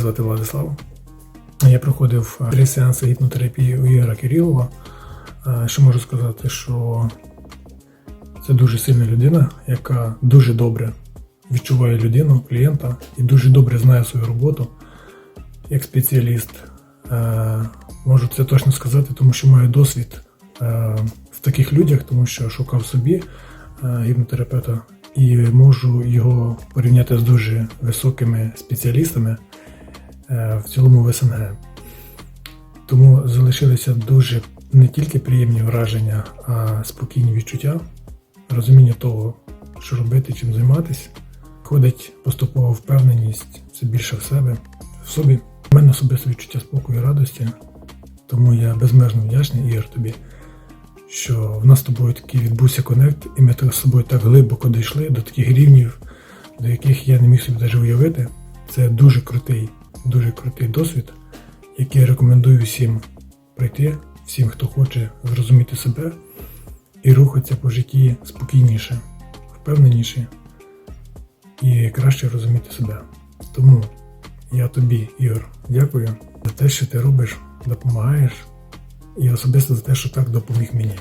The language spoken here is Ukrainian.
звати Владислав. Я проходив е, три сеанси гіпнотерапії у Ігора Кирилова. Е, Що можу сказати, що це дуже сильна людина, яка дуже добре відчуває людину, клієнта і дуже добре знає свою роботу як спеціаліст. Е, Можу це точно сказати, тому що маю досвід в таких людях, тому що шукав собі гіпнотерапевта і можу його порівняти з дуже високими спеціалістами в цілому в СНГ. Тому залишилися дуже не тільки приємні враження, а спокійні відчуття, розуміння того, що робити, чим займатися. Ходить поступова впевненість все більше в себе, в собі. У мене особисте відчуття спокою і радості, тому я безмежно вдячний Ігор тобі, що в нас з тобою такий відбувся конект, і ми з собою так глибоко дійшли до таких рівнів, до яких я не міг собі навіть уявити. Це дуже крутий, дуже крутий досвід, який я рекомендую всім пройти, всім, хто хоче зрозуміти себе і рухатися по житті спокійніше, впевненіше і краще розуміти себе. Тому я тобі, Ігор, дякую за те, що ти робиш, допомагаєш, і особисто за те, що так допоміг мені.